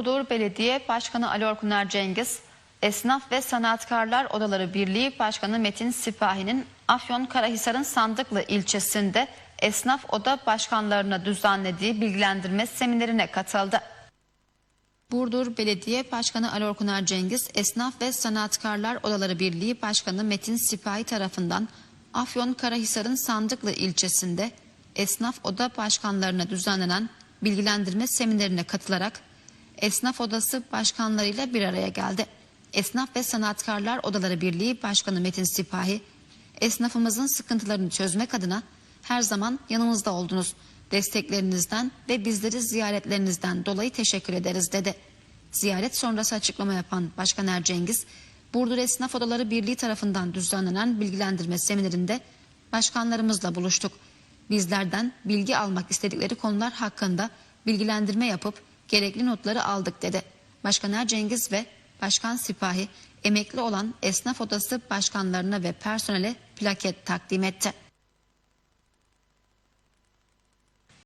Burdur Belediye Başkanı Ali Orkuner Cengiz, Esnaf ve Sanatkarlar Odaları Birliği Başkanı Metin Sipahi'nin Afyon Karahisar'ın Sandıklı ilçesinde esnaf oda başkanlarına düzenlediği bilgilendirme seminerine katıldı. Burdur Belediye Başkanı Ali Orkuner Cengiz, Esnaf ve Sanatkarlar Odaları Birliği Başkanı Metin Sipahi tarafından Afyon Karahisar'ın Sandıklı ilçesinde esnaf oda başkanlarına düzenlenen bilgilendirme seminerine katılarak Esnaf Odası başkanlarıyla bir araya geldi. Esnaf ve Sanatkarlar Odaları Birliği Başkanı Metin Sipahi, esnafımızın sıkıntılarını çözmek adına her zaman yanımızda oldunuz. Desteklerinizden ve bizleri ziyaretlerinizden dolayı teşekkür ederiz dedi. Ziyaret sonrası açıklama yapan Başkan Er Cengiz, Burdur Esnaf Odaları Birliği tarafından düzenlenen bilgilendirme seminerinde başkanlarımızla buluştuk. Bizlerden bilgi almak istedikleri konular hakkında bilgilendirme yapıp gerekli notları aldık dedi. Başkan Er Cengiz ve Başkan Sipahi emekli olan esnaf odası başkanlarına ve personele plaket takdim etti.